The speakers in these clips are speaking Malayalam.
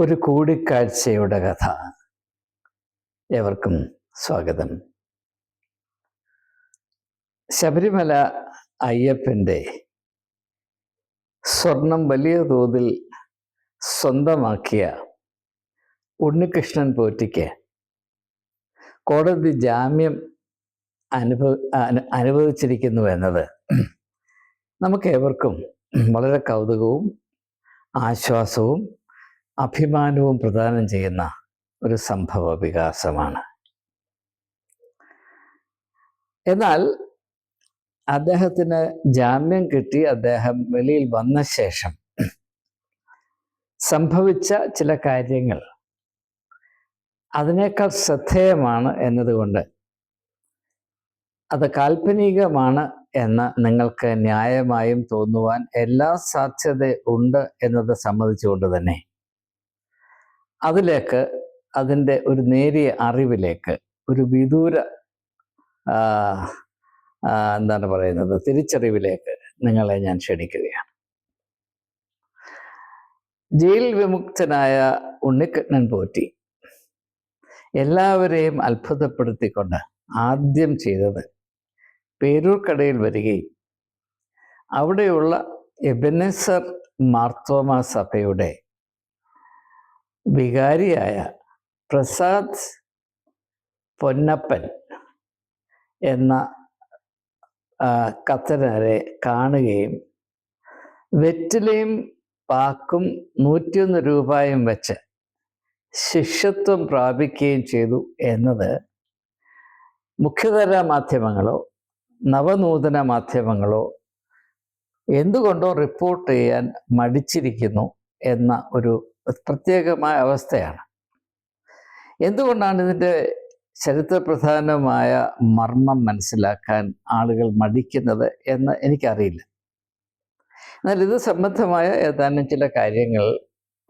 ഒരു കൂടിക്കാഴ്ചയുടെ കഥ. ഏവർക്കും സ്വാഗതം. ശബരിമല അയ്യപ്പന്റെ സ്വർണം വലിയ തോതിൽ സ്വന്തമാക്കിയ ഉണ്ണികൃഷ്ണൻ പോറ്റിക്ക് കോടതി ജാമ്യം അനുഭവ അനുഭവിച്ചിരിക്കുന്നു എന്നത് നമുക്ക് ഏവർക്കും വളരെ കൗതുകവും ആശ്വാസവും അഭിമാനവും പ്രദാനം ചെയ്യുന്ന ഒരു സംഭവ വികാസമാണ്. എന്നാൽ അദ്ദേഹത്തിന് ജാമ്യം കിട്ടി അദ്ദേഹം വെളിയിൽ വന്ന ശേഷം സംഭവിച്ച ചില കാര്യങ്ങൾ അതിനേക്കാൾ ശ്രദ്ധേയമാണ് എന്നതുകൊണ്ട് അത് കാൽപ്പനികമാണ് എന്ന് നിങ്ങൾക്ക് ന്യായമായും തോന്നുവാൻ എല്ലാ സാധ്യത ഉണ്ട് എന്നത് സമ്മതിച്ചുകൊണ്ട് തന്നെ അതിലേക്ക് അതിന്റെ ഒരു നേരിയ അറിവിലേക്ക് ഒരു വിദൂര എന്താണ് പറയുന്നത്? തിരിച്ചറിവിലേക്ക് നിങ്ങളെ ഞാൻ ക്ഷണിക്കുകയാണ്. ജയിൽ വിമുക്തനായ ഉണ്ണിക്കണ്ണൻ പോറ്റി എല്ലാവരെയും അത്ഭുതപ്പെടുത്തിക്കൊണ്ട് ആദ്യം ചെയ്തത് പേരൂർക്കടയിൽ വരികയും അവിടെയുള്ള എബനസർ മാർത്തോമ സഭയുടെ വികാരിയായ പ്രസാദ് പൊന്നപ്പൻ എന്ന കത്തനാരെ കാണുകയും വെറ്റിലയും പാക്കും നൂറ്റിയൊന്ന് രൂപയും വെച്ച് ശിഷ്യത്വം പ്രാപിക്കുകയും ചെയ്തു എന്നത് മുഖ്യധാര മാധ്യമങ്ങളോ നവനൂതന മാധ്യമങ്ങളോ എന്തുകൊണ്ടോ റിപ്പോർട്ട് ചെയ്യാൻ മടിച്ചിരിക്കുന്നു എന്ന ഒരു പ്രത്യേകമായ അവസ്ഥയാണ്. എന്തുകൊണ്ടാണ് ഇതിന്റെ ചരിത്രപ്രധാനമായ മർമ്മം മനസ്സിലാക്കാൻ ആളുകൾ മടിക്കുന്നത് എന്ന് എനിക്കറിയില്ല. എന്നാൽ ഇത് സംബന്ധമായ ഏതാനും ചില കാര്യങ്ങൾ.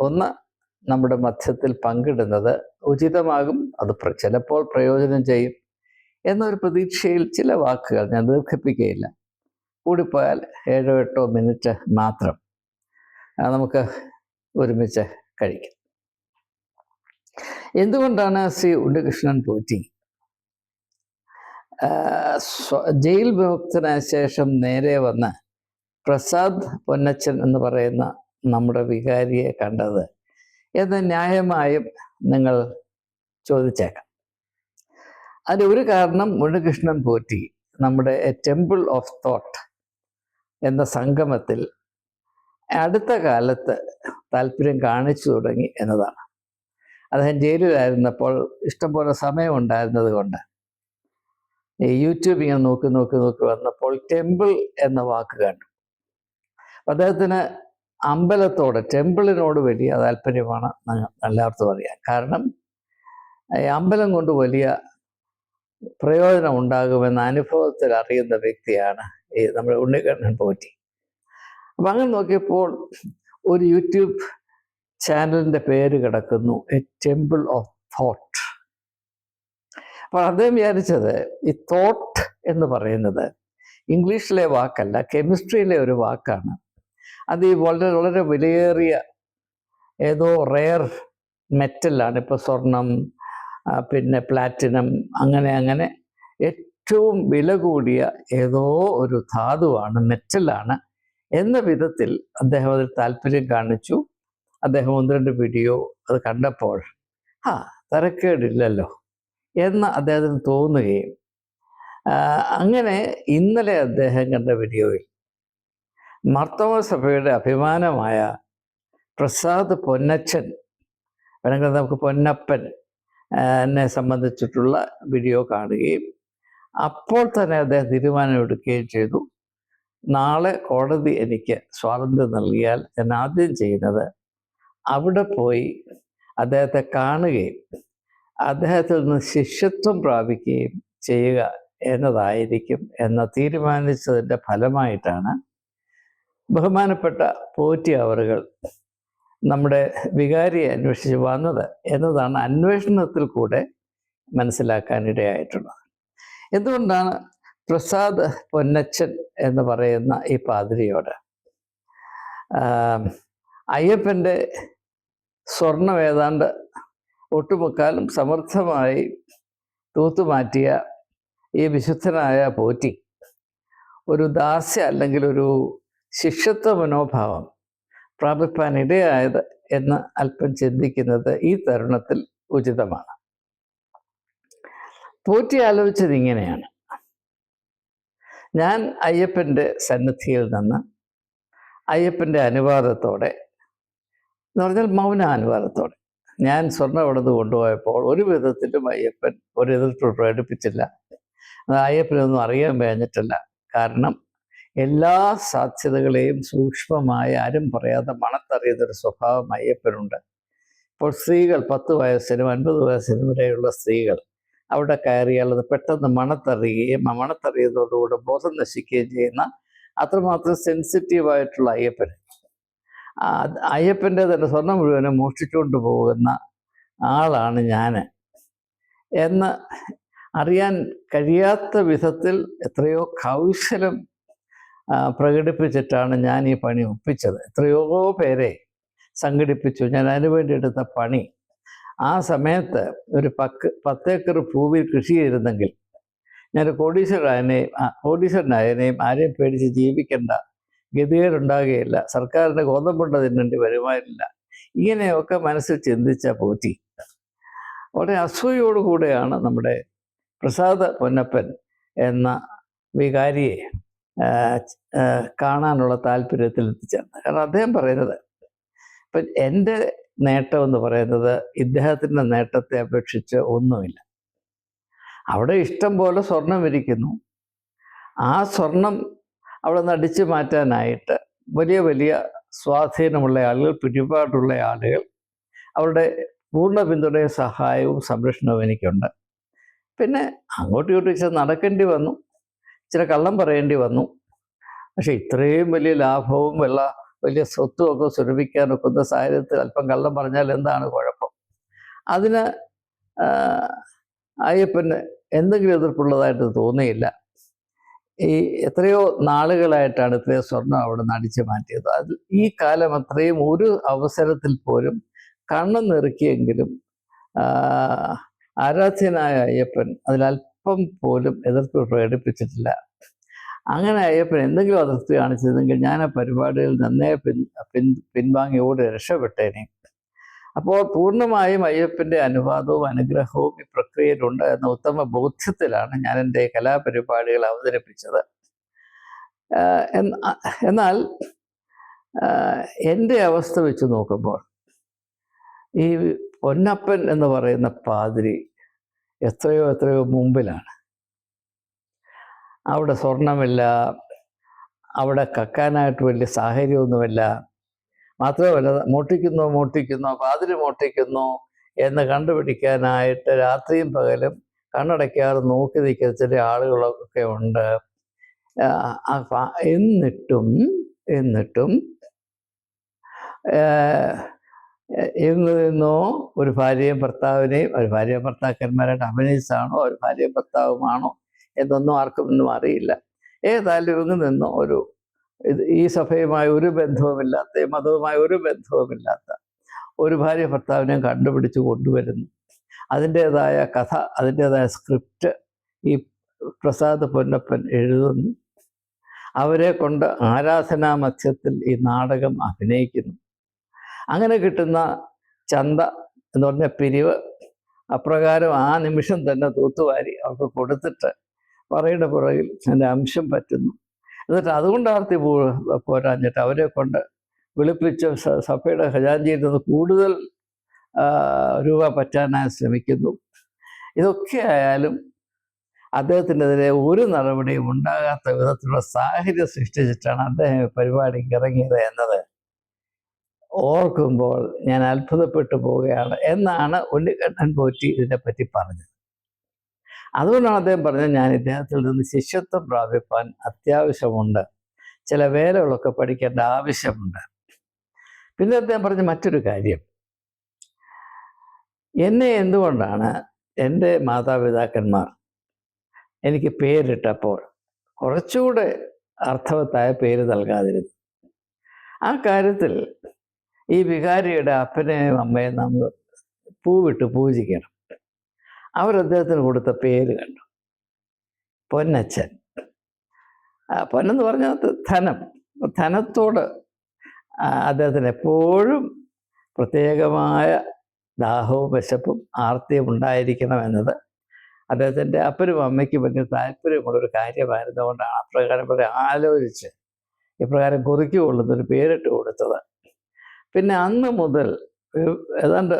ഒന്ന് നമ്മുടെ മധ്യത്തിൽ പങ്കിടുന്നത് ഉചിതമാകും അത് ചിലപ്പോൾ പ്രയോജനം ചെയ്യും എന്നൊരു പ്രതീക്ഷയിൽ ചില വാക്കുകൾ ഞാൻ ദീർഘിപ്പിക്കുകയില്ല. കൂടിപ്പോയാൽ ഏഴോ എട്ടോ മിനിറ്റ് മാത്രം. നമുക്ക് ഒരുമിച്ച് കഴിക്കാം. എന്തുകൊണ്ടാണ് ശ്രീ ഉണ്ണികൃഷ്ണൻ പോറ്റി ജയിൽ വിമുക്തനായ ശേഷം നേരെ വന്ന് പ്രസാദ് പൊന്നച്ചൻ എന്ന് പറയുന്ന നമ്മുടെ വികാരിയെ കണ്ടത് എന്ന് ന്യായമായും നിങ്ങൾ ചോദിച്ചേക്കാം. അതിന് ഒരു കാരണം ഉണ്ണികൃഷ്ണൻ പോറ്റി നമ്മുടെ ടെമ്പിൾ ഓഫ് തോട്ട് എന്ന സംഗമത്തിൽ അടുത്ത കാലത്ത് താല്പര്യം കാണിച്ചു തുടങ്ങി എന്നതാണ്. അദ്ദേഹം ജയിലിലായിരുന്നപ്പോൾ ഇഷ്ടംപോലെ സമയമുണ്ടായിരുന്നത് കൊണ്ട് ഈ യൂട്യൂബ് ഇങ്ങനെ നോക്കി നോക്കി നോക്കി വന്നപ്പോൾ ടെമ്പിൾ എന്ന വാക്ക് കണ്ടു. അദ്ദേഹത്തിന് അമ്പലത്തോട് ടെമ്പിളിനോട് വലിയ താല്പര്യമാണ് എല്ലാവർക്കും അറിയാം. കാരണം അമ്പലം കൊണ്ട് വലിയ പ്രയോജനം ഉണ്ടാകുമെന്ന അനുഭവത്തിൽ അറിയുന്ന വ്യക്തിയാണ് ഈ നമ്മുടെ ഉണ്ണിക്കണ്ണൻ പോറ്റി. അപ്പം അങ്ങനെ നോക്കിയപ്പോൾ ഒരു യൂട്യൂബ് ചാനലിന്റെ പേര് കിടക്കുന്നു എ ടെമ്പിൾ ഓഫ് തോട്ട്. അപ്പോൾ അദ്ദേഹം വിചാരിച്ചത് ഈ തോട്ട് എന്ന് പറയുന്നത് ഇംഗ്ലീഷിലെ വാക്കല്ല കെമിസ്ട്രിയിലെ ഒരു വാക്കാണ്. അത് ഈ വളരെ വളരെ വിലയേറിയ ഏതോ റെയർ മെറ്റലാണ് ഇപ്പോൾ സ്വർണം പിന്നെ പ്ലാറ്റിനം അങ്ങനെ അങ്ങനെ. ഏറ്റവും വില കൂടിയ ഏതോ ഒരു ധാതുവാണ് മെറ്റലാണ് എന്ന വിധത്തിൽ അദ്ദേഹം അതിൽ താല്പര്യം കാണിച്ചു. അദ്ദേഹം ഒന്ന് രണ്ട് വീഡിയോ അത് കണ്ടപ്പോൾ ആ തരക്കേടില്ലല്ലോ എന്ന് അദ്ദേഹത്തിന് തോന്നുകയും അങ്ങനെ ഇന്നലെ അദ്ദേഹം കണ്ട വീഡിയോയിൽ മർത്തവ സഭയുടെ അഭിമാനമായ പ്രസാദ് പൊന്നച്ചൻ വേണമെങ്കിൽ നമുക്ക് പൊന്നപ്പൻ എന്നെ സംബന്ധിച്ചിട്ടുള്ള വീഡിയോ കാണുകയും അപ്പോൾ തന്നെ അദ്ദേഹം തീരുമാനമെടുക്കുകയും ചെയ്തു. നാളെ കോടതി എനിക്ക് സ്വാതന്ത്ര്യം നൽകിയാൽ ഞാൻ ആദ്യം ചെയ്യുന്നത് അവിടെ പോയി അദ്ദേഹത്തെ കാണുകയും അദ്ദേഹത്തിൽ നിന്ന് ശിഷ്യത്വം പ്രാപിക്കുകയും ചെയ്യുക എന്നതായിരിക്കും എന്ന് തീരുമാനിച്ചതിന്റെ ഫലമായിട്ടാണ് ബഹുമാനപ്പെട്ട പോറ്റി അവറുകൾ നമ്മുടെ വികാരിയെ അന്വേഷിച്ച് വന്നത് എന്നതാണ് അന്വേഷണത്തിൽ കൂടെ മനസ്സിലാക്കാനിടയായിട്ടുള്ളത് എന്തുകൊണ്ടാണ് പ്രസാദ് പൊന്നച്ചൻ എന്ന് പറയുന്ന ഈ പാതിരിയോട്. അയ്യപ്പന്റെ സ്വർണം ഏതാണ്ട് ഒട്ടുമുക്കാലും സമർത്ഥമായി തൂത്തുമാറ്റിയ ഈ വിശുദ്ധനായ പോറ്റി ഒരു ദാസ്യ അല്ലെങ്കിൽ ഒരു ശിക്ഷത്വ മനോഭാവം പ്രാപിപ്പാനിടയായത് എന്ന് അല്പം ചിന്തിക്കുന്നത് ഈ തരുണത്തിൽ ഉചിതമാണ്. പോറ്റി ആലോചിച്ചത് ഇങ്ങനെയാണ്. ഞാൻ അയ്യപ്പന്റെ സന്നിധിയിൽ നിന്ന് അയ്യപ്പന്റെ അനുവാദത്തോടെ എന്ന് പറഞ്ഞാൽ മൗന അനുവാദത്തോടെ ഞാൻ സ്വർണം അവിടുന്ന് കൊണ്ടുപോയപ്പോൾ ഒരു വിധത്തിലും അയ്യപ്പൻ ഒരു എതിർപ്പ് പ്രകടിപ്പിച്ചില്ല അത് അയ്യപ്പനൊന്നും അറിയാൻ കഴിഞ്ഞിട്ടില്ല. കാരണം എല്ലാ സാധ്യതകളെയും സൂക്ഷ്മമായി ആരും പറയാതെ മണത്തറിയുന്നൊരു സ്വഭാവം അയ്യപ്പനുണ്ട്. ഇപ്പോൾ സ്ത്രീകൾ പത്ത് വയസ്സിനും അൻപത് വയസ്സിനും വരെയുള്ള സ്ത്രീകൾ അവിടെ കയറിയാൽ അത് പെട്ടെന്ന് മണത്തറിയുകയും ആ മണത്തറിയുന്നതോടുകൂടെ ബോധം നശിക്കുകയും ചെയ്യുന്ന അത്രമാത്രം സെൻസിറ്റീവായിട്ടുള്ള അയ്യപ്പൻ. അയ്യപ്പന്റെ തന്നെ സ്വർണം മുഴുവനും മോഷ്ടിച്ചുകൊണ്ട് പോകുന്ന ആളാണ് ഞാൻ. എന്ന് അറിയാൻ കഴിയാത്ത വിധത്തിൽ എത്രയോ കൗശലം പ്രകടിപ്പിച്ചിട്ടാണ് ഞാൻ ഈ പണി ഒപ്പിച്ചത്. എത്രയോ പേരെ സംഘടിപ്പിച്ചു. ഞാൻ അതിനു വേണ്ടി എടുത്ത പണി ആ സമയത്ത് ഒരു പക്ക് പത്തേക്കർ ഭൂവിൽ കൃഷി ചെയ്തിരുന്നെങ്കിൽ ഞാൻ കോടീശ്വരനെയും കോടീശ്വരനായനെയും ആരെയും പേടിച്ച് ജീവിക്കേണ്ട ഗതികേടുണ്ടാകുകയില്ല. സർക്കാരിന്റെ ഗോതമ്പുണ്ട തിന്നേണ്ടി വരുമാനില്ല ഇങ്ങനെയൊക്കെ മനസ്സിൽ ചിന്തിച്ച പോറ്റി. വളരെ അസൂയോടുകൂടെയാണ് നമ്മുടെ പ്രസാദ് പൊന്നപ്പൻ എന്ന വികാരിയെ കാണാനുള്ള താല്പര്യത്തിൽ എത്തിച്ചേർന്നത്. കാരണം അദ്ദേഹം പറയുന്നത് ഇപ്പം എന്റെ നേട്ടം എന്ന് പറയുന്നത് ഇദ്ദേഹത്തിന്റെ നേട്ടത്തെ അപേക്ഷിച്ച് ഒന്നുമില്ല. അവിടെ ഇഷ്ടം പോലെ സ്വർണം ഇരിക്കുന്നു ആ സ്വർണം അവിടെ നിന്ന് അടിച്ചു മാറ്റാനായിട്ട് വലിയ വലിയ സ്വാധീനമുള്ള ആളുകൾ പിടിപാടുള്ള ആളുകൾ അവരുടെ പൂർണ പിന്തുണയും സഹായവും സംരക്ഷണവും എനിക്കുണ്ട്. പിന്നെ അങ്ങോട്ടും ഇങ്ങോട്ടും ഇച്ചിരി നടക്കേണ്ടി വന്നു. ഇച്ചിരി കള്ളം പറയേണ്ടി വന്നു. പക്ഷെ ഇത്രയും വലിയ ലാഭവും വെള്ള വലിയ സ്വത്തും ഒക്കെ സ്വരൂപിക്കാനൊക്കെ ഒക്കുന്ന സാഹചര്യത്തിൽ അല്പം കള്ളം പറഞ്ഞാൽ എന്താണ് കുഴപ്പം? അതിന് അയ്യപ്പന് എന്തെങ്കിലും എതിർപ്പുള്ളതായിട്ട് തോന്നിയില്ല. ഈ എത്രയോ നാളുകളായിട്ടാണ് ഇത്രയും സ്വർണം അവിടെ നിന്ന് അടിച്ചു മാറ്റിയത്. അത് ഈ കാലം അത്രയും ഒരു അവസരത്തിൽ പോലും കണ്ണു നിറുക്കിയെങ്കിലും ആരാധ്യനായ അയ്യപ്പൻ അതിലല്പം പോലും എതിർപ്പ് പ്രകടിപ്പിച്ചിട്ടില്ല. അങ്ങനെ അയ്യപ്പൻ എന്തെങ്കിലും അതൃപ്തി കാണിച്ചിരുന്നെങ്കിൽ ഞാൻ ആ പരിപാടിയിൽ നന്നേ പിൻ പിൻ പിൻവാങ്ങി ഓടി രക്ഷപ്പെട്ടേനെ. അപ്പോൾ പൂർണമായും അയ്യപ്പന്റെ അനുവാദവും അനുഗ്രഹവും ഈ പ്രക്രിയയിലുണ്ട് എന്ന ഉത്തമ ബോധ്യത്തിലാണ് ഞാൻ എന്റെ കലാപരിപാടികൾ അവതരിപ്പിച്ചത്. എന്നാൽ എന്റെ അവസ്ഥ വെച്ച് നോക്കുമ്പോൾ ഈ പൊന്നപ്പൻ എന്ന് പറയുന്ന പാതിരി എത്രയോ എത്രയോ മുമ്പിലാണ്. അവിടെ സ്വർണമില്ല അവിടെ കക്കാനായിട്ട് വലിയ സാഹചര്യമൊന്നുമില്ല. മാത്രമല്ല മോട്ടിക്കുന്നു മോട്ടിക്കുന്നു പാതിരി മോട്ടിക്കുന്നു എന്ന് കണ്ടുപിടിക്കാനായിട്ട് രാത്രിയും പകലും കണ്ണടയ്ക്കാതെ നോക്കി നിൽക്കുന്ന ചില ആളുകളൊക്കെ ഉണ്ട്. എന്നിട്ടും എന്നിട്ടും എങ്ങു നിന്നോ ഒരു ഭാര്യയും ഭർത്താവിനെയും ഒരു ഭാര്യ ഭർത്താക്കന്മാരായിട്ട് അഭിനയിച്ചാണോ ഒരു ഭാര്യ ഭർത്താവുമാണോ എന്നൊന്നും ആർക്കും ഒന്നും അറിയില്ല. ഏതായാലും ഇങ്ങ് നിന്നോ. ഒരു ഈ സഭയുമായി ഒരു ബന്ധവുമില്ലാത്ത മതവുമായി ഒരു ബന്ധവുമില്ലാത്ത ഒരു ഭാര്യ ഭർത്താവിനെ കണ്ടുപിടിച്ച് കൊണ്ടുവരുന്നു. അതിന്റെതായ കഥ അതിന്റെതായ സ്ക്രിപ്റ്റ് ഈ പ്രസാദ് പൊന്നപ്പൻ എഴുതുന്നു. അവരെ കൊണ്ട് ആരാധനാ മധ്യത്തിൽ ഈ നാടകം അഭിനയിക്കുന്നു. അങ്ങനെ കിട്ടുന്ന ചന്ത എന്ന് പറഞ്ഞ പിരിവ് അപ്രകാരം ആ നിമിഷം തന്നെ തൂത്തുവാരി അവർക്ക് കൊടുത്തിട്ട് പറയുടെ പുറകിൽ എന്റെ അംശം പറ്റുന്നു. എന്നിട്ട് അതുകൊണ്ട് ആർത്തി പോ പോരാഞ്ഞിട്ട് അവരെ കൊണ്ട് വിളിപ്പിച്ച സഭയുടെ ഖജാഞ്ചിയിൽ നിന്ന് കൂടുതൽ രൂപ പറ്റാനായി ശ്രമിക്കുന്നു. ഇതൊക്കെ ആയാലും അദ്ദേഹത്തിനെതിരെ ഒരു നടപടിയും ഉണ്ടാകാത്ത വിധത്തിലുള്ള സാഹചര്യം സൃഷ്ടിച്ചിട്ടാണ് അദ്ദേഹം പരിപാടി ഇറങ്ങിയത് എന്നത് ഓർക്കുമ്പോൾ ഞാൻ അത്ഭുതപ്പെട്ടു പോവുകയാണ് എന്നാണ് ഉണ്ണിക്കണ്ണൻ പോറ്റി ഇതിനെപ്പറ്റി പറഞ്ഞത്. അതുകൊണ്ടാണ് അദ്ദേഹം പറഞ്ഞത് ഞാൻ ഇദ്ദേഹത്തിൽ നിന്ന് ശിഷ്യത്വം പ്രാപിപ്പാൻ അത്യാവശ്യമുണ്ട്. ചില വേലകളൊക്കെ പഠിക്കേണ്ട ആവശ്യമുണ്ട്. പിന്നെ അദ്ദേഹം പറഞ്ഞ മറ്റൊരു കാര്യം. എന്നെ എന്തുകൊണ്ടാണ് എന്റെ മാതാപിതാക്കന്മാർ എനിക്ക് പേരിട്ടപ്പോൾ കുറച്ചുകൂടെ അർത്ഥവത്തായ പേര് നൽകാതിരുന്നു ആ കാര്യത്തിൽ ഈ വികാരിയുടെ അപ്പനെയും അമ്മയും നമ്മൾ പൂവിട്ട് പൂജിക്കണം. അവർ അദ്ദേഹത്തിന് കൊടുത്ത പേര് കണ്ടു. പൊന്നച്ചൻ ആ, പൊന്നെന്ന് പറഞ്ഞാൽ ധനം. ധനത്തോട് അദ്ദേഹത്തിന് എപ്പോഴും പ്രത്യേകമായ ദാഹവും വിശപ്പും ആർത്തിയും ഉണ്ടായിരിക്കണം എന്നത് അദ്ദേഹത്തിന്റെ അപ്പനും അമ്മയ്ക്കും വലിയ താല്പര്യമുള്ളൊരു കാര്യമായിരുന്നുകൊണ്ടാണ് അപ്രകാരം വളരെ ആലോചിച്ച് ഇപ്രകാരം കുറിക്കുകൊള്ളുന്നൊരു പേരിട്ട് കൊടുത്തത്. പിന്നെ അന്ന് മുതൽ ഏതാണ്ട്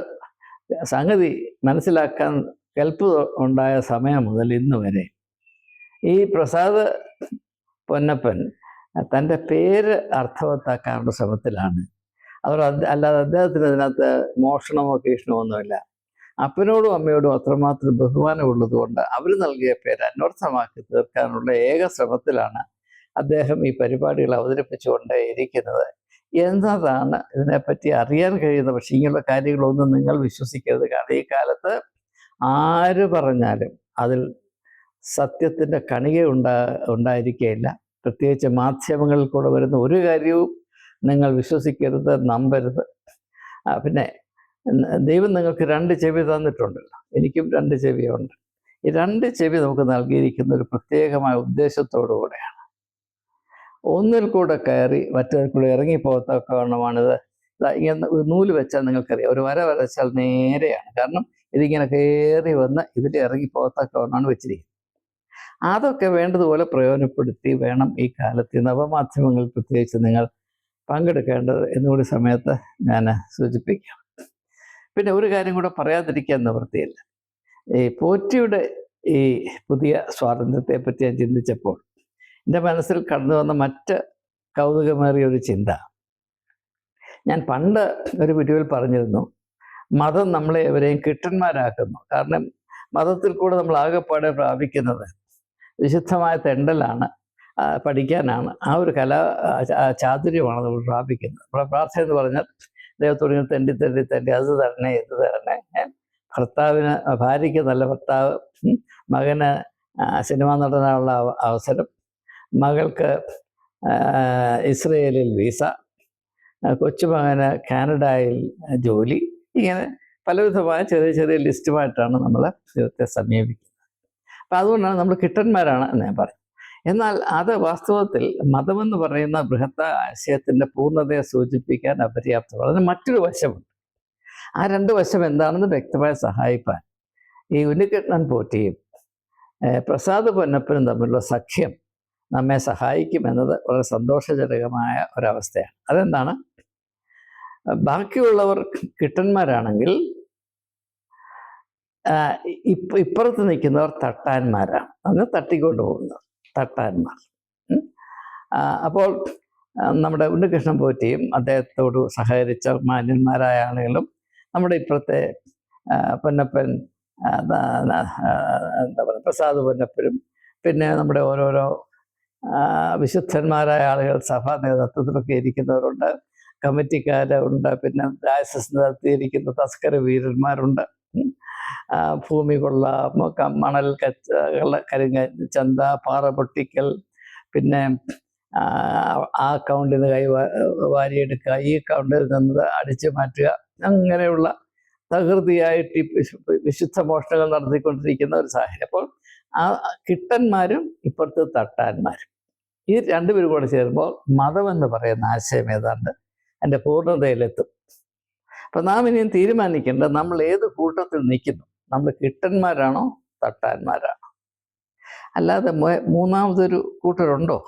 സംഗതി മനസ്സിലാക്കാൻ കെൽപ്പ് ഉണ്ടായ സമയം മുതൽ ഇന്ന് വരെ. ഈ പ്രസാദ് പൊന്നപ്പൻ തന്റെ പേര് അർത്ഥവത്താക്കാനുള്ള ശ്രമത്തിലാണ്. അവർ അല്ലാതെ അദ്ദേഹത്തിന് അതിനകത്ത് മോഷണമോ ഭീഷണമോ ഒന്നുമില്ല. അപ്പനോടും അമ്മയോടും അത്രമാത്രം ബഹുമാനമുള്ളത് കൊണ്ട് അവർ നൽകിയ പേര് അന്വർത്ഥമാക്കി തീർക്കാനുള്ള ഏക ശ്രമത്തിലാണ് അദ്ദേഹം ഈ പരിപാടികൾ അവതരിപ്പിച്ചുകൊണ്ടേ ഇരിക്കുന്നത്. എന്നതാണ് ഇതിനെപ്പറ്റി അറിയാൻ കഴിയുന്ന പക്ഷേ ഇങ്ങനെയുള്ള കാര്യങ്ങളൊന്നും നിങ്ങൾ വിശ്വസിക്കരുത്. കാരണം ഈ കാലത്ത് ആര് പറഞ്ഞാലും അതിൽ സത്യത്തിന്റെ കണിക ഉണ്ടാ ഉണ്ടായിരിക്കുകയില്ല പ്രത്യേകിച്ച് മാധ്യമങ്ങളിൽ കൂടെ വരുന്ന ഒരു കാര്യവും നിങ്ങൾ വിശ്വസിക്കരുത് നമ്പരുത്. പിന്നെ ദൈവം നിങ്ങൾക്ക് രണ്ട് ചെവി തന്നിട്ടുണ്ടല്ലോ എനിക്കും രണ്ട് ചെവിയുണ്ട്. ഈ രണ്ട് ചെവി നമുക്ക് നൽകിയിരിക്കുന്ന ഒരു പ്രത്യേകമായ ഉദ്ദേശത്തോടു കൂടെയാണ്. ഒന്നിൽ കൂടെ കയറി മറ്റൊരു കൂടെ ഇറങ്ങിപ്പോകത്തൊക്കെ വണ്ണമാണിത് ദാ ഇങ്ങനെ നൂൽ വെച്ചാൽ നിങ്ങൾക്കറിയാം. ഒരു വര വരച്ചാൽ നേരെയാണ്. കാരണം ഇതിങ്ങനെ കയറി വന്ന് ഇതിൽ ഒന്നാണ് വെച്ചിരിക്കുന്നത്. അതൊക്കെ വേണ്ടതുപോലെ പ്രയോജനപ്പെടുത്തി വേണം ഈ കാലത്ത് നവമാധ്യമങ്ങൾ പ്രത്യേകിച്ച് നിങ്ങൾ പങ്കെടുക്കേണ്ടത് എന്നുകൂടി സമയത്ത് ഞാൻ സൂചിപ്പിക്കാം. പിന്നെ ഒരു കാര്യം കൂടെ പറയാതിരിക്കാൻ നിവൃത്തിയില്ല. ഈ പോറ്റിയുടെ ഈ പുതിയ സ്വാതന്ത്ര്യത്തെ പറ്റി ഞാൻ ചിന്തിച്ചപ്പോൾ എന്റെ മനസ്സിൽ കടന്നു വന്ന മറ്റ് കൗതുകമേറിയ ഒരു ചിന്ത. ഞാൻ പണ്ട് ഒരു വീഡിയോയിൽ പറഞ്ഞിരുന്നു മതം നമ്മളെ എവരെയും കിട്ടന്മാരാക്കുന്നു. കാരണം മതത്തിൽ കൂടെ നമ്മൾ ആകെപ്പാടെ പ്രാപിക്കുന്നത് വിശുദ്ധമായ തെണ്ടലാണ് പഠിക്കാനാണ്. ആ ഒരു കലാ ചാതുര്യമാണ് നമ്മൾ പ്രാപിക്കുന്നത്. നമ്മുടെ പ്രാർത്ഥന എന്ന് പറഞ്ഞാൽ ദൈവത്തോട് ഇങ്ങനെ തെണ്ടി തെണ്ടി തെണ്ടി അത് തരണേ ഇത് തരണേ ഭർത്താവിന് ഭാര്യയ്ക്ക് നല്ല ഭർത്താവ് മകന് സിനിമാ നടനാനുള്ള അവസരം മകൾക്ക് ഇസ്രയേലിൽ വിസ കൊച്ചുമകന് കാനഡയിൽ ജോലി ഇങ്ങനെ പലവിധമായ ചെറിയ ചെറിയ ലിസ്റ്റുമായിട്ടാണ് നമ്മൾ ദൈവത്തെ സമീപിക്കുന്നത്. അപ്പം അതുകൊണ്ടാണ് നമ്മൾ കിട്ടന്മാരാണ് എന്ന് ഞാൻ പറഞ്ഞു എന്നാൽ അത് വാസ്തവത്തിൽ മതമെന്ന് പറയുന്ന ബൃഹത്ത ആശയത്തിന്റെ പൂർണതയെ സൂചിപ്പിക്കാൻ അപര്യാപ്തമാണ് അതിന് മറ്റൊരു വശമുണ്ട്. ആ രണ്ട് വശം എന്താണെന്ന് വ്യക്തമായി സഹായിപ്പാൻ. ഈ ഉണ്ണികൃഷ്ണൻ പോറ്റിയും പ്രസാദ് പൊന്നപ്പനും തമ്മിലുള്ള സഖ്യം നമ്മെ സഹായിക്കുമെന്നത് വളരെ സന്തോഷജനകമായ ഒരവസ്ഥയാണ്. അതെന്താണ്? ബാക്കിയുള്ളവർ കിട്ടന്മാരാണെങ്കിൽ ഇപ്പ ഇപ്പുറത്ത് നിൽക്കുന്നവർ തട്ടാന്മാരാണ്. അന്ന് തട്ടിക്കൊണ്ട് പോകുന്നത് തട്ടാന്മാർ. അപ്പോൾ നമ്മുടെ ഉണ്ണികൃഷ്ണൻ പോറ്റിയും അദ്ദേഹത്തോട് സഹകരിച്ച മാന്യന്മാരായ ആളുകളും നമ്മുടെ ഇപ്പുറത്തെ പൊന്നപ്പൻ എന്താ പറയുക പ്രസാദ് പൊന്നപ്പനും പിന്നെ നമ്മുടെ ഓരോരോ വിശുദ്ധന്മാരായ ആളുകൾ സഭാ നേതൃത്വത്തിലൊക്കെ ഇരിക്കുന്നവരുണ്ട്. കമ്മിറ്റിക്കാരുണ്ട് പിന്നെ ഡയസസ് നടത്തിയിരിക്കുന്ന തസ്കര വീരന്മാരുണ്ട്. ഭൂമി കൊള്ള മണൽ കച്ച കരിങ്ങ ചന്ത പാറ പൊട്ടിക്കൽ പിന്നെ ആ, അക്കൗണ്ടിൽ നിന്ന് കൈ വാരിയെടുക്കുക ഈ അക്കൗണ്ടിൽ നിന്ന് അടിച്ചു മാറ്റുക അങ്ങനെയുള്ള തകൃതിയായിട്ട് വിശുദ്ധ മോഷണങ്ങൾ നടത്തിക്കൊണ്ടിരിക്കുന്ന ഒരു സാഹചര്യം. അപ്പോൾ ആ കിട്ടന്മാരും ഇപ്പുറത്ത് തട്ടാന്മാരും. ഈ രണ്ടുപേരും കൂടെ ചേരുമ്പോൾ മതം എന്ന് പറയുന്ന ആശയം ഏതാണ്ട് എന്റെ പൂർണതയിലെത്തും. അപ്പം നാം ഇനിയും തീരുമാനിക്കേണ്ട നമ്മൾ ഏത് കൂട്ടത്തിൽ നിൽക്കുന്നു? നമ്മൾ കിട്ടന്മാരാണോ? തട്ടാന്മാരാണോ? അല്ലാതെ മൂന്നാമതൊരു കൂട്ടരുണ്ടോ?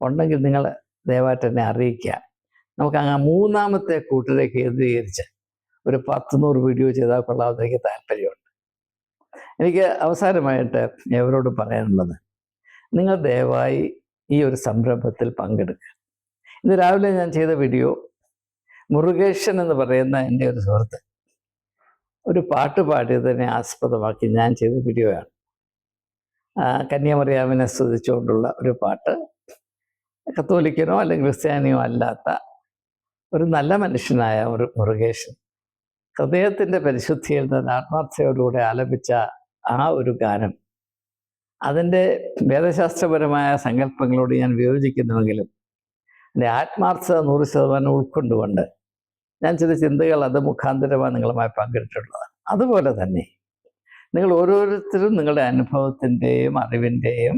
ഉണ്ടെങ്കിൽ നിങ്ങൾ ദയവായിട്ട് അറിയിക്കുക നമുക്ക് അങ്ങനെ മൂന്നാമത്തെ കൂട്ടരെ കേന്ദ്രീകരിച്ച് ഒരു പത്ത് നൂറ് വീഡിയോ ചെയ്താൽ കൊള്ളാമെന്ന് എനിക്ക് താല്പര്യമുണ്ട്. എനിക്ക് അവസാനമായിട്ട് എവരോട് പറയാനുള്ളത് നിങ്ങൾ ദയവായി ഈ ഒരു സംരംഭത്തിൽ പങ്കെടുക്കുക. ഇന്ന് രാവിലെ ഞാൻ ചെയ്ത വീഡിയോ മുരുകേശൻ എന്ന് പറയുന്ന എന്റെ ഒരു സുഹൃത്ത് ഒരു പാട്ട് പാടിയതിനെ ആസ്പദമാക്കി. ഞാൻ ചെയ്ത വീഡിയോ ആണ്. കന്യാമറിയാമിനെ സ്തുതിച്ചുകൊണ്ടുള്ള ഒരു പാട്ട്. കത്തോലിക്കനോ അല്ലെങ്കിൽ ക്രിസ്ത്യാനിയോ അല്ലാത്ത ഒരു നല്ല മനുഷ്യനായ ഒരു മുരുകേശൻ. ഹൃദയത്തിന്റെ പരിശുദ്ധിയിൽ നിന്ന് ആത്മാർത്ഥയോടുകൂടെ ആലപിച്ച ആ ഒരു ഗാനം. അതിന്റെ വേദശാസ്ത്രപരമായ സങ്കല്പങ്ങളോട് ഞാൻ വിയോജിക്കുന്നുവെങ്കിലും എന്റെ ആത്മാർത്ഥത നൂറ് ശതമാനം ഉൾക്കൊണ്ടുകൊണ്ട് ഞാൻ ചില ചിന്തകൾ അത് മുഖാന്തരമായി നിങ്ങളുമായി പങ്കിട്ടിട്ടുള്ളതാണ്. അതുപോലെ തന്നെ നിങ്ങൾ ഓരോരുത്തരും നിങ്ങളുടെ അനുഭവത്തിന്റെയും അറിവിന്റെയും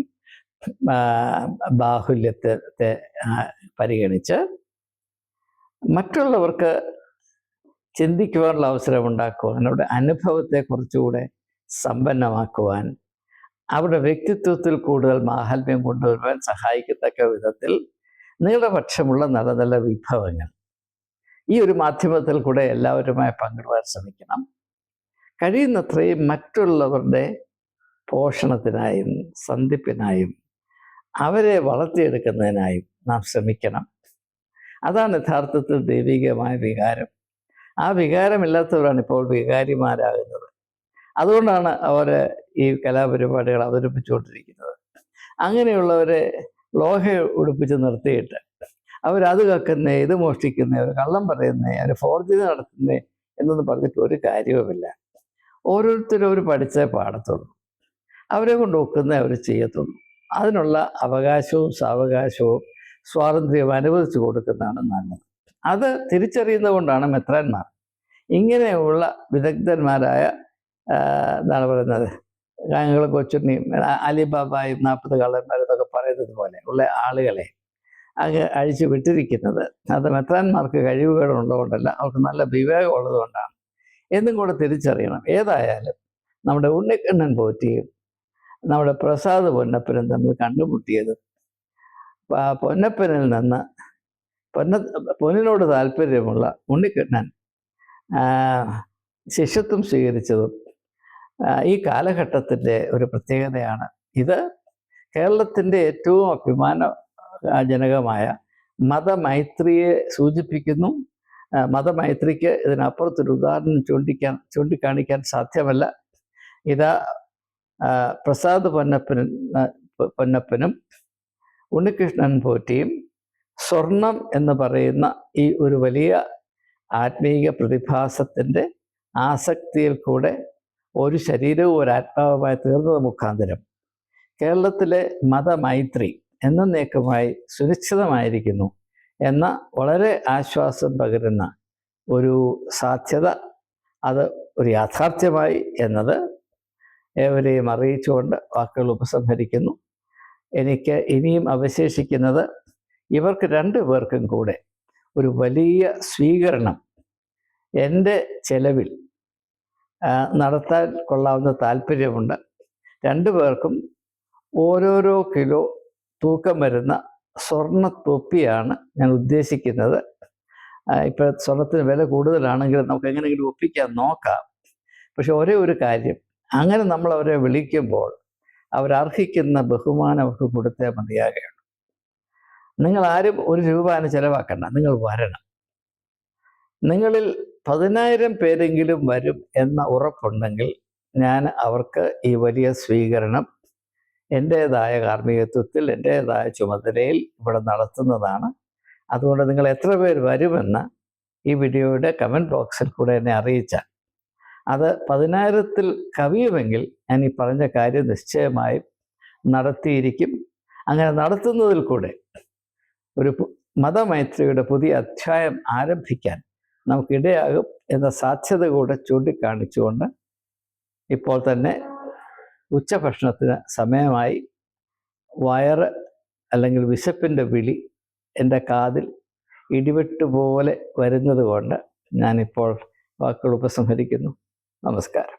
ബാഹുല്യത്തെ പരിഗണിച്ച് മറ്റുള്ളവർക്ക് ചിന്തിക്കുവാനുള്ള അവസരം ഉണ്ടാക്കുവാൻ അവരുടെ അനുഭവത്തെ കുറച്ചുകൂടെ സമ്പന്നമാക്കുവാൻ അവരുടെ വ്യക്തിത്വത്തിൽ കൂടുതൽ മാഹാത്മ്യം കൊണ്ടുവരുവാൻ സഹായിക്കത്തക്ക വിധത്തിൽ നിങ്ങളുടെ പക്ഷമുള്ള നല്ല നല്ല വിഭവങ്ങൾ. ഈ ഒരു മാധ്യമത്തിൽ കൂടെ എല്ലാവരുമായി പങ്കിടുവാൻ ശ്രമിക്കണം. കഴിയുന്നത്രയും മറ്റുള്ളവരുടെ പോഷണത്തിനായും സന്ധിപ്പിനായും അവരെ വളർത്തിയെടുക്കുന്നതിനായും നാം ശ്രമിക്കണം. അതാണ് യഥാർത്ഥത്തിൽ ദൈവികമായ വികാരം. ആ വികാരമില്ലാത്തവരാണ് ഇപ്പോൾ വികാരിമാരാകുന്നത്. അതുകൊണ്ടാണ് അവർ ഈ കലാപരിപാടികൾ അവതരിപ്പിച്ചുകൊണ്ടിരിക്കുന്നത്. അങ്ങനെയുള്ളവരെ ലോഹ ഉടുപ്പിച്ച് നിർത്തിയിട്ട് അവരത് കക്കുന്നേ ഇത് മോഷ്ടിക്കുന്നേ അവർ കള്ളം പറയുന്നേ അവർ ഫോർജറി നടത്തുന്നേ എന്നൊന്നും പറഞ്ഞിട്ട് ഒരു കാര്യവുമില്ല. ഓരോരുത്തരും അവർ പഠിച്ചേ പാടത്തുള്ളൂ. അവരെ കൊണ്ട് ഒക്കുന്നേ അവർ ചെയ്യത്തുള്ളൂ. അതിനുള്ള അവകാശവും സാവകാശവും സ്വാതന്ത്ര്യവും അനുവദിച്ചു കൊടുക്കുന്നതാണ് നല്ലത്. അത് തിരിച്ചറിയുന്നത് കൊണ്ടാണ് മെത്രാന്മാർ. ഇങ്ങനെയുള്ള വിദഗ്ധന്മാരായ എന്താണ് പറയുന്നത്? കായങ്ങളും കൊച്ചുണ്ണിയും അലി അലിബാബായും നാൽപ്പത് കള്ളന്മാരെന്നൊക്കെ പറയുന്നത് പോലെ ഉള്ള ആളുകളെ അങ്ങ് അഴിച്ചു വിട്ടിരിക്കുന്നത്. അത് മെത്രാന്മാർക്ക് കഴിവുകളുള്ളതുകൊണ്ടല്ല അവർക്ക് നല്ല വിവേകം ഉള്ളതുകൊണ്ടാണ് എന്നും കൂടെ തിരിച്ചറിയണം. ഏതായാലും നമ്മുടെ ഉണ്ണിക്കണ്ണൻ പോറ്റിയും നമ്മുടെ പ്രസാദ് പൊന്നപ്പനും തമ്മിൽ കണ്ടുമുട്ടിയത് പൊന്നപ്പനിൽ നിന്ന് പൊന്ന പൊന്നിനോട് താല്പര്യമുള്ള ഉണ്ണിക്കണ്ണൻ ശിഷ്യത്വം സ്വീകരിച്ചതും ഈ കാലഘട്ടത്തിന്റെ ഒരു പ്രത്യേകതയാണ്. ഇത് കേരളത്തിന്റെ ഏറ്റവും അഭിമാനജനകമായ മതമൈത്രിയെ സൂചിപ്പിക്കുന്നു. മതമൈത്രിക്ക് ഇതിനപ്പുറത്തൊരു ഉദാഹരണം ചൂണ്ടിക്കാൻ ചൂണ്ടിക്കാണിക്കാൻ സാധ്യമല്ല. ഇതാ പ്രസാദ് പൊന്നപ്പനും ആ, പൊ- പൊന്നപ്പനും ഉണ്ണികൃഷ്ണൻ പോറ്റിയും സ്വർണം എന്ന് പറയുന്ന ഈ ഒരു വലിയ ആത്മീയ പ്രതിഭാസത്തിന്റെ ആസക്തിയിൽ കൂടെ ഒരു ശരീരവും ഒരു ആത്മാവുമായി തീർന്നത് മുഖാന്തരം. കേരളത്തിലെ മതമൈത്രി എന്നേക്കുമായി സുരക്ഷിതമായിരിക്കുന്നു എന്ന വളരെ ആശ്വാസം പകരുന്ന ഒരു സാധ്യത അത് ഒരു യാഥാർത്ഥ്യമായി എന്നത് ഏവരെയും അറിയിച്ചുകൊണ്ട് വാക്കുകൾ ഉപസംഹരിക്കുന്നു. എനിക്ക് ഇനിയും അവശേഷിക്കുന്നത് ഇവർക്ക് രണ്ടു പേർക്കും കൂടെ ഒരു വലിയ സ്വീകരണം എന്റെ ചെലവിൽ നടത്താൻ കൊള്ളാവുന്ന താല്പര്യമുണ്ട്. രണ്ടു പേർക്കും ഓരോരോ കിലോ തൂക്കം വരുന്ന സ്വർണ തൊപ്പിയാണ് ഞാൻ ഉദ്ദേശിക്കുന്നത്. ഇപ്പോൾ സ്വർണത്തിന് വില കൂടുതലാണെങ്കിലും നമുക്ക് എങ്ങനെയെങ്കിലും ഒപ്പിക്കാൻ നോക്കാം. പക്ഷെ ഒരേ ഒരു കാര്യം അങ്ങനെ നമ്മൾ അവരെ വിളിക്കുമ്പോൾ അവരർഹിക്കുന്ന ബഹുമാനം അവർക്ക് കൊടുത്തേ മതിയാകുകയാണ് നിങ്ങൾ ആരും ഒരു രൂപ ചിലവാക്കണ്ട നിങ്ങൾ വരണം. നിങ്ങളിൽ പതിനായിരം പേരെങ്കിലും വരും എന്ന ഉറപ്പുണ്ടെങ്കിൽ ഞാൻ അവർക്ക് ഈ വലിയ സ്വീകരണം എന്റേതായ കാർമ്മികത്വത്തിൽ എന്റേതായ ചുമതലയിൽ ഇവിടെ നടത്തുന്നതാണ്. അതുകൊണ്ട് നിങ്ങൾ എത്ര പേർ വരുമെന്ന് ഈ വീഡിയോയുടെ കമന്റ് ബോക്സിൽ കൂടെ എന്നെ അറിയിച്ചാൽ. അത് പതിനായിരത്തിൽ കവിയുമെങ്കിൽ ഞാൻ ഈ പറഞ്ഞ കാര്യം നിശ്ചയമായും നടത്തിയിരിക്കും. അങ്ങനെ നടത്തുന്നതിൽ കൂടെ ഒരു മതമൈത്രിയുടെ പുതിയ അധ്യായം ആരംഭിക്കാൻ നമുക്കിടയാകും എന്ന സാധ്യത കൂടെ ചൂണ്ടിക്കാണിച്ചുകൊണ്ട് ഇപ്പോൾ തന്നെ ഉച്ചഭക്ഷണത്തിന് സമയമായി വയറ് അല്ലെങ്കിൽ വിശപ്പിന്റെ വിളി എന്റെ കാതിൽ ഇടിവെട്ട് പോലെ വരുന്നത് കൊണ്ട് ഞാനിപ്പോൾ വാക്കുകൾ ഉപസംഹരിക്കുന്നു. നമസ്കാരം.